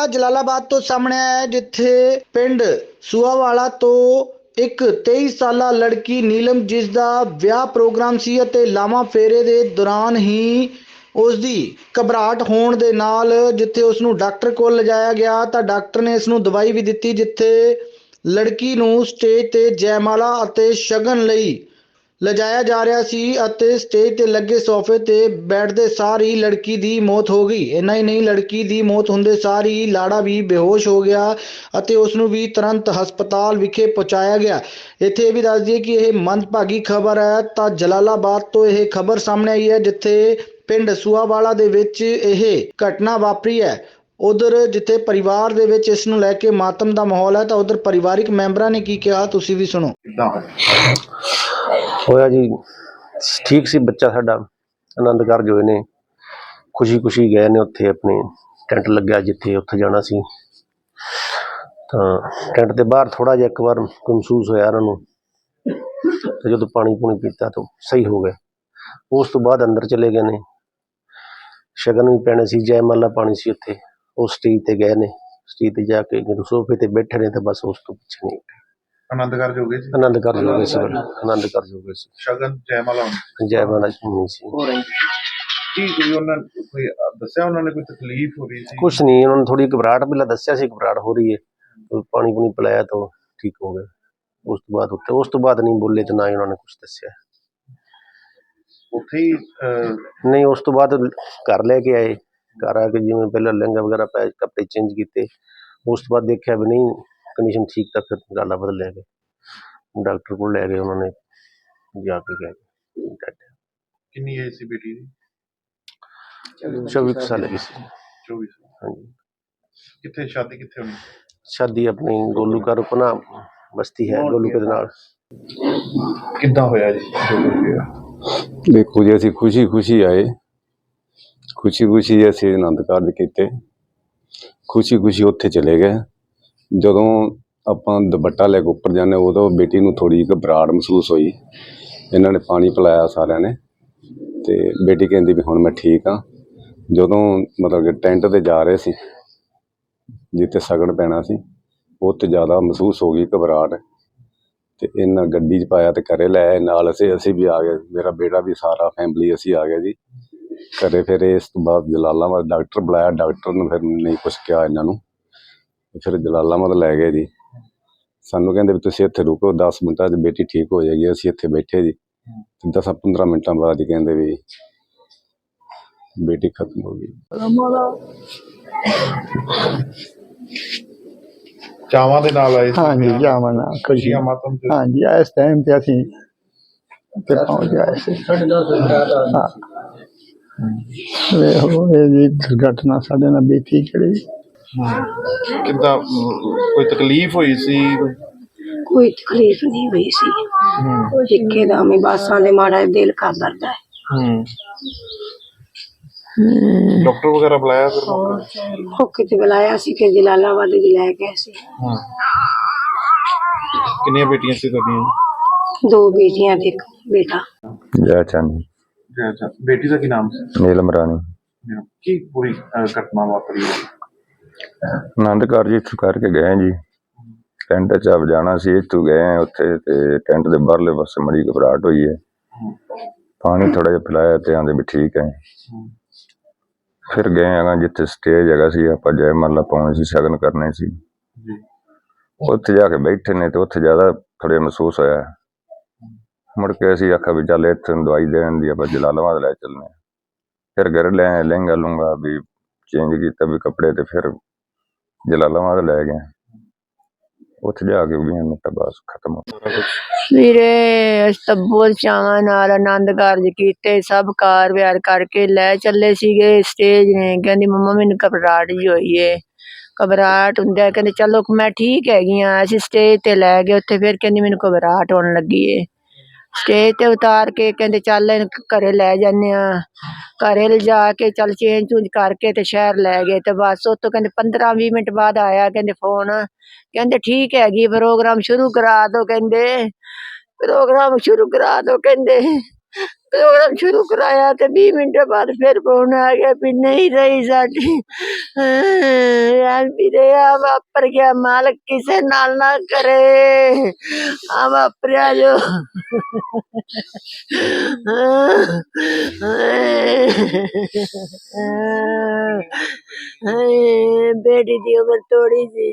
ਮਾਮਲਾ ਜਲਾਲਾਬਾਦ ਤੋਂ ਸਾਹਮਣੇ ਆਇਆ ਹੈ, ਜਿੱਥੇ ਪਿੰਡ ਸੂਆਵਾਲਾ ਤੋਂ ਇੱਕ 23 ਸਾਲਾ ਲੜਕੀ ਨੀਲਮ, ਜਿਸ ਦਾ ਵਿਆਹ ਪ੍ਰੋਗਰਾਮ ਸੀ ਅਤੇ ਲਾਵਾਂ ਫੇਰੇ ਦੇ ਦੌਰਾਨ ਹੀ ਉਸ ਦੀ ਘਬਰਾਹਟ ਹੋਣ ਦੇ ਨਾਲ ਜਿੱਥੇ ਉਸ ਨੂੰ ਡਾਕਟਰ ਕੋਲ ਲਿਜਾਇਆ ਗਿਆ, ਤਾਂ ਡਾਕਟਰ ਨੇ ਇਸ ਨੂੰ ਦਵਾਈ ਵੀ ਦਿੱਤੀ, ਜਿੱਥੇ ਲੜਕੀ ਨੂੰ ਸਟੇਜ ਤੇ ਜੈਮਾਲਾ ਅਤੇ ਸ਼ਗਨ ਲਈ ਲਿਜਾਇਆ ਜਾ ਰਿਹਾ ਸੀ ਅਤੇ ਸਟੇਜ ਤੇ ਲੱਗੇ ਸੋਫੇ ਤੇ ਬੈਠਦੇ ਸਾਰ ਹੀ ਲੜਕੀ ਦੀ ਮੌਤ ਹੋ ਗਈ। ਇੰਨਾ ਹੀ ਨਹੀਂ, ਲੜਕੀ ਦੀ ਮੌਤ ਹੁੰਦੇ ਸਾਰ ਹੀ ਲਾੜਾ ਵੀ ਬੇਹੋਸ਼ ਹੋ ਗਿਆ ਅਤੇ ਉਸ ਨੂੰ ਵੀ ਤੁਰੰਤ ਹਸਪਤਾਲ ਵਿਖੇ ਪਹੁੰਚਾਇਆ ਗਿਆ। ਇੱਥੇ ਇਹ ਵੀ ਦੱਸ ਦਈਏ ਕਿ ਇਹ ਮੰਦਭਾਗੀ ਖਬਰ ਹੈ। ਤਾਂ ਜਲਾਲਾਬਾਦ ਤੋਂ ਇਹ ਖਬਰ ਸਾਹਮਣੇ ਆਈ ਹੈ, ਜਿੱਥੇ ਪਿੰਡ ਸੂਆਵਾਲਾ ਦੇ ਵਿੱਚ ਇਹ ਘਟਨਾ ਵਾਪਰੀ ਹੈ। ਉਧਰ ਜਿੱਥੇ ਪਰਿਵਾਰ ਦੇ ਵਿੱਚ ਇਸ ਨੂੰ ਲੈ ਕੇ ਮਾਤਮ ਦਾ ਮਾਹੌਲ ਹੈ ਤਾਂ ਉਧਰ ਪਰਿਵਾਰਿਕ ਮੈਂਬਰਾਂ ਨੇ ਕੀ ਕਿਹਾ? ਤੁਸੀਂ ਵੀ ਸੁਣੋ। ਹੋਇਆ ਜੀ, ਠੀਕ ਸੀ ਬੱਚਾ ਸਾਡਾ, ਆਨੰਦ ਕਾਰਜ ਹੋਏ ਨੇ। ਖੁਸ਼ੀ ਖੁਸ਼ੀ ਗਏ ਨੇ ਉੱਥੇ ਆਪਣੇ। ਟੈਂਟ ਲੱਗਿਆ ਜਿੱਥੇ ਉੱਥੇ ਜਾਣਾ ਸੀ। ਤਾਂ ਟੈਂਟ ਦੇ ਬਾਹਰ ਥੋੜਾ ਜਿਹਾ ਇੱਕ ਵਾਰ ਮਹਿਸੂਸ ਹੋਇਆ ਉਹਨਾਂ ਨੂੰ। ਤੇ ਜਦੋਂ ਪਾਣੀ ਪੂਣੀ ਪੀਤਾ ਤਾਂ ਸਹੀ ਹੋ ਗਏ। ਉਸ ਤੋਂ ਬਾਅਦ ਅੰਦਰ ਚਲੇ ਗਏ ਨੇ। ਸ਼ਗਨ ਵੀ ਪੈਣੇ ਸੀ, ਜੈ ਮਾਲਾ ਪਾਣੀ ਸੀ ਉੱਥੇ। ਉਹ ਸਟੇਜ ਤੇ ਗਏ ਨੇ। ਸਟੇਜ ਤੇ ਜਾ ਕੇ ਜਦੋਂ ਸੋਫੇ ਤੇ ਬੈਠੇ ਨੇ ਤਾਂ ਬਸ ਉਸ ਤੋਂ ਪਿੱਛੇ ਨਹੀਂ ਗਏ। ਆਨੰਦ ਕਾਰਜ ਹੋ ਗਏ ਸੀ ਆਨੰਦ ਕਾਰਜ ਹੋ ਗਏ ਸੀ ਆਨੰਦ ਕਾਰਜ। ਹੋ ਗਏ ਸੀ। ਸ਼ਗਨ ਜੈਮਾਲਾ। ਜੈ ਮਾਲਾ ਨਹੀਂ ਸੀ। ਕੀ ਕੋਈ ਉਹਨਾਂ ਕੋਈ ਦੱਸਿਆ ਉਹਨਾਂ ਨੇ ਕੋਈ ਤਕਲੀਫ ਹੋ ਰਹੀ ਸੀ? ਕੁਛ ਨਹੀਂ ਉਹਨਾਂ ਨੂੰ ਥੋੜੀ ਘਬਰਾਹਟ ਪਹਿਲਾਂ ਦੱਸਿਆ ਸੀ ਘਬਰਾਹਟ ਹੋ ਰਹੀ ਹੈ। ਪਾਣੀ ਪੂਣੀ ਪਿਲਾਇਆ ਤਾਂ ਉਹ ਠੀਕ ਹੋ ਗਏ ਉਸ ਤੋਂ ਬਾਅਦ ਉਸ ਤੋਂ ਬਾਅਦ ਨਹੀਂ ਬੋਲੇ ਤੇ ਨਾ ਹੀ ਉਹਨਾਂ ਨੇ ਕੁਝ ਦੱਸਿਆ। ਉੱਥੇ ਹੀ ਅਹ, ਨਹੀਂ ਉਸ ਤੋਂ ਬਾਅਦ ਘਰ ਲੈ ਕੇ ਆਏ। ਘਰ ਆ ਕੇ ਜਿਵੇਂ ਪਹਿਲਾਂ ਲਹਿੰਗਾ ਵਗੈਰਾ ਪਾਇਆ ਕੱਪੜੇ ਚੇਂਜ ਕੀਤੇ ਉਸ ਤੋਂ ਬਾਅਦ ਦੇਖਿਆ ਵੀ ਨਹੀਂ ਕੰਡੀਸ਼ਨ ਠੀਕ ਤਾਂ ਫਿਰ ਗਾਲਾ ਬਦਲ ਲੈ ਗਏ ਡਾਕਟਰ ਕੋਲ ਲੈ ਗਏ ਉਹਨਾਂ ਨੇ ਜਾ ਕੇ ਗਏ ਕਿੰਨੀ ਏਜ ਸੀ ਬੇਟੀ ਦੀ? 24 ਕੁ ਸਾਲ ਦੀ। ਸੀ 24 ਹਾਂਜੀ। ਕਿੱਥੇ ਸ਼ਾਦੀ ਕਿੱਥੇ ਹੋਣੀ? ਸ਼ਾਦੀ ਆਪਣੀ ਗੋਲੂ ਘਰ ਉਪਨਾ ਬਸਤੀ ਹੈ ਗੋਲੂ ਦੇ ਨਾਲ। ਕਿੱਦਾਂ ਹੋਇਆ ਜੀ? ਦੇਖੋ ਜੀ ਅਸੀਂ ਖੁਸ਼ੀ ਖੁਸ਼ੀ ਆਏ। ਖੁਸ਼ੀ ਖੁਸ਼ੀ ਅਸੀਂ ਆਨੰਦ ਕਾਰਜ ਕੀਤੇ। ਖੁਸ਼ੀ ਖੁਸ਼ੀ ਉੱਥੇ ਚਲੇ ਗਏ। ਜਦੋਂ ਆਪਾਂ ਦੁਪੱਟਾ ਲੈ ਕੇ ਉੱਪਰ ਜਾਂਦੇ, ਉਦੋਂ ਬੇਟੀ ਨੂੰ ਥੋੜੀ ਘਬਰਾਹਟ ਮਹਿਸੂਸ ਹੋਈ। ਇਹਨਾਂ ਨੇ ਪਾਣੀ ਪਿਲਾਇਆ ਸਾਰਿਆਂ ਨੇ ਤੇ ਬੇਟੀ ਕਹਿੰਦੀ ਵੀ ਹੁਣ ਮੈਂ ਠੀਕ ਆ। ਜਦੋਂ ਮਤਲਬ ਕਿ ਟੈਂਟ ਤੇ ਜਾ ਰਹੇ ਸੀ, ਜਿੱਥੇ ਸਗਣ ਪੈਣਾ ਸੀ, ਉੱਥੇ ਜ਼ਿਆਦਾ ਮਹਿਸੂਸ ਹੋ ਗਈ ਘਬਰਾਹਟ। ਤੇ ਇਹਨਾਂ ਗੱਡੀ 'ਚ ਪਾਇਆ ਤੇ ਘਰੇ ਲੈ ਆਏ। ਨਾਲ ਅਸੀਂ ਅਸੀਂ ਵੀ ਆ ਗਏ। ਮੇਰਾ ਬੇੜਾ ਵੀ ਸਾਰਾ ਫੈਮਿਲੀ ਅਸੀਂ ਆ ਗਏ ਜੀ। ਘਰੇ ਫਿਰ ਇਸ ਤੋਂ ਬਾਅਦ ਜਲਾਲਾਬਾਦ ਡਾਕਟਰ ਬੁਲਾਇਆ ਡਾਕਟਰ ਨੇ ਫਿਰ ਨਹੀਂ ਕੁਛ ਕਿਹਾ ਇਹਨਾਂ ਨੂੰ। ਫਿਰ ਜਲਾਲਾਬਾਦ ਲੈ ਗਏ ਜੀ। ਸਾਨੂੰ ਕਹਿੰਦੇ ਵੀ ਤੁਸੀਂ ਇੱਥੇ ਰੁਕੋ 10 ਮਿੰਟਾਂ 'ਚ ਬੇਟੀ ਠੀਕ ਹੋ ਜਾਏਗੀ ਅਸੀਂ ਇੱਥੇ ਬੈਠੇ ਜੀ। ਤੇ 10 15 ਮਿੰਟਾਂ ਬਾਅਦ ਕਹਿੰਦੇ ਵੀ ਬੇਟੀ ਖਤਮ ਹੋ ਗਈ। ਚਾਵਾਂ ਦੇ ਨਾਲ ਆਏ ਸੀ। ਹਾਂਜੀ ਵਿਆਹ। ਜਾਵਾਂ ਨਾ ਖੁਸ਼ੀ ਖੁਸ਼ੀਆਂ ਮਾਤਮ ਤੇ ਹਾਂਜੀ ਇਸ ਟਾਈਮ ਤੇ ਅਸੀਂ ਤੇ ਪਹੁੰਚ ਗਏ। ਸੀ ਹਾਂ। ਵੇਖੋ ਇਹ ਜੀ ਦੁਰਘਟਨਾ ਸਾਡੇ ਨਾਲ ਬੀਤੀ ਕਿਹੜੀ? ਕਿੱਦਾਂ ਅਮ, ਕੋਈ ਤਕਲੀਫ ਹੋਈ ਸੀ? ਕੋਈ ਤਕਲੀਫ ਨਹੀਂ ਹੋਈ ਸੀ। ਇੱਕੇ ਦਾ ਮੈਂ ਬਾਸਾਂ ਦੇ ਮਾੜਾ ਜਿਹਾ ਦਿਲ ਕਰ ਦਰਦਾ ਹੈ। ਹੂੰ। ਡਾਕਟਰ ਵਗੈਰਾ ਬੁਲਾਇਆ ਫਿਰ? ਉਹ ਕਿਤੇ ਬੁਲਾਇਆ ਸੀ ਕਿ ਜਲਾਲਾਬਾਦ ਵੀ ਲੈ ਗਏ ਸੀ। ਹਾਂ। ਕਿੰਨੀਆਂ ਬੇਟੀਆਂ ਸੀ ਤੁਹਾਡੀਆਂ? ਦੋ ਬੇਟੀਆਂ ਤੇ ਇੱਕ ਬੇਟਾ। ਜੈ ਚੰਦ। ਜੀ ਅੱਛਾ ਬੇਟੀ ਦਾ ਕੀ ਨਾਮ ਸੀ? ਨੀਲਮ ਰਾਣੀ। ਕੀ ਪੂਰੀ ਅਹ, ਘਟਨਾ ਵਾਪਰੀ ਹੈ ਆਨੰਦ ਕਾਰਜ ਇੱਥੋਂ ਕਰਕੇ ਗਏ ਜੀ। ਟੈਂਟ 'ਚ ਆਪ ਜਾਣਾ ਸੀ ਇੱਥੋਂ ਗਏ ਹਾਂ ਉੱਥੇ ਤੇ ਟੈਂਟ ਦੇ ਬਾਹਰਲੇ ਪਾਸੇ ਮੜੀ ਘਬਰਾਹਟ ਹੋਈ ਹੈ। ਪਾਣੀ ਥੋੜਾ ਜਿਹਾ ਪਿਲਾਇਆ ਤੇ ਆਂਦੇ ਵੀ ਠੀਕ ਹੈ। ਫਿਰ ਗਏ ਹੈਗਾ ਜਿੱਥੇ ਸਟੇਜ ਹੈਗਾ ਸੀ ਆਪਾਂ ਜੈ ਮਾਲਾ ਪਾਉਣੀ ਸੀ ਸ਼ਗਨ ਕਰਨੇ ਸੀ। ਜੀ। ਉੱਥੇ ਜਾ ਕੇ ਬੈਠੇ ਨੇ ਤੇ ਉੱਥੇ ਜ਼ਿਆਦਾ ਥੋੜ੍ਹਾ ਜਿਹਾ ਮਹਿਸੂਸ ਹੋਇਆ। ਮੁੜ ਕੇ ਅਸੀਂ ਆਖਿਆ ਵੀ ਚੱਲ ਇੱਥੇ ਨੂੰ ਦਵਾਈ ਦੇਣ ਦੀ ਆਪਾਂ ਜਲਾਲਾਬਾਦ ਲੈ ਚੱਲਨੇ ਹਾਂ। ਫਿਰ ਘਰ ਲੈ ਆਏ, ਲਹਿੰਗਾ ਲੂੰਗਾ ਵੀ ਚੇਂਜ ਕੀਤਾ ਵੀ ਕੱਪੜੇ ਤੇ ਫਿਰ ਜਲਾਲਾਬਾਦ ਲੈ ਗਏ ਉੱਥੇ ਜਾ ਕੇ ਵੀ ਮਿੰਟਾਂ ਬਾਅਦ ਖਤਮ ਹੋ ਗਿਆ। ਵੀਰੇ ਅਸੀਂ ਤਾਂ ਬਹੁਤ ਚਾਵਾਂ ਨਾਲ ਆਨੰਦ ਕਾਰਜ ਕੀਤੇ ਸਭ ਕਾਰ ਵਿਹਾਰ ਕਰਕੇ ਲੈ ਚੱਲੇ ਸੀਗੇ ਸਟੇਜ ਨੇ। ਕਹਿੰਦੀ ਮੰਮਾ ਮੈਨੂੰ ਘਬਰਾਹਟ ਜੀ ਹੋਈ ਏ। ਘਬਰਾਹਟ ਹੁੰਦਾ ਕਹਿੰਦੇ ਚਲੋ ਮੈਂ ਠੀਕ ਹੈਗੀ ਆ। ਅਸੀਂ ਸਟੇਜ ਤੇ ਲੈ ਗਏ ਉੱਥੇ ਫਿਰ ਕਹਿੰਦੀ ਮੈਨੂੰ ਘਬਰਾਹਟ ਹੋਣ ਲੱਗੀ ਏ। ਸਟੇਜ ਤੇ ਉਤਾਰ ਕੇ ਕਹਿੰਦੇ ਚੱਲ ਇਹਨੂੰ ਘਰੇ ਲੈ ਜਾਂਦੇ ਆ। ਘਰੇ ਲਿਜਾ ਕੇ ਚੱਲ ਚੇਂਜ ਚੂੰਜ ਕਰਕੇ ਤੇ ਸ਼ਹਿਰ ਲੈ ਗਏ ਤੇ ਬਸ ਉੱਥੋਂ ਕਹਿੰਦੇ 15 20 ਮਿੰਟ ਬਾਅਦ ਆਇਆ ਕਹਿੰਦੇ ਫੋਨ ਕਹਿੰਦੇ ਠੀਕ ਹੈਗੀ ਪ੍ਰੋਗਰਾਮ ਸ਼ੁਰੂ ਕਰਾ ਦਿਓ ਕਹਿੰਦੇ। ਪ੍ਰੋਗਰਾਮ ਸ਼ੁਰੂ ਕਰਾ ਦਿਓ ਕਹਿੰਦੇ। ਪ੍ਰੋਗਰਾਮ ਸ਼ੁਰੂ ਕਰਾਇਆ ਤੇ 20 ਮਿੰਟ ਬਾਅਦ ਫਿਰ ਫੋਨ ਆ ਗਿਆ ਵੀ ਨਹੀਂ ਰਹੀ ਸਾਡੀ। ਯਾਰ ਵੀਰੇ ਆ ਵਾਪਰ ਗਿਆ ਮਾਲਕ ਕਿਸੇ ਨਾਲ ਨਾ ਕਰੇ। ਆ ਵਾਪਰਿਆ ਜੋ। ਹਾਏ ਬੇਟੀ ਦੀ ਉਮਰ ਥੋੜੀ ਜੀ।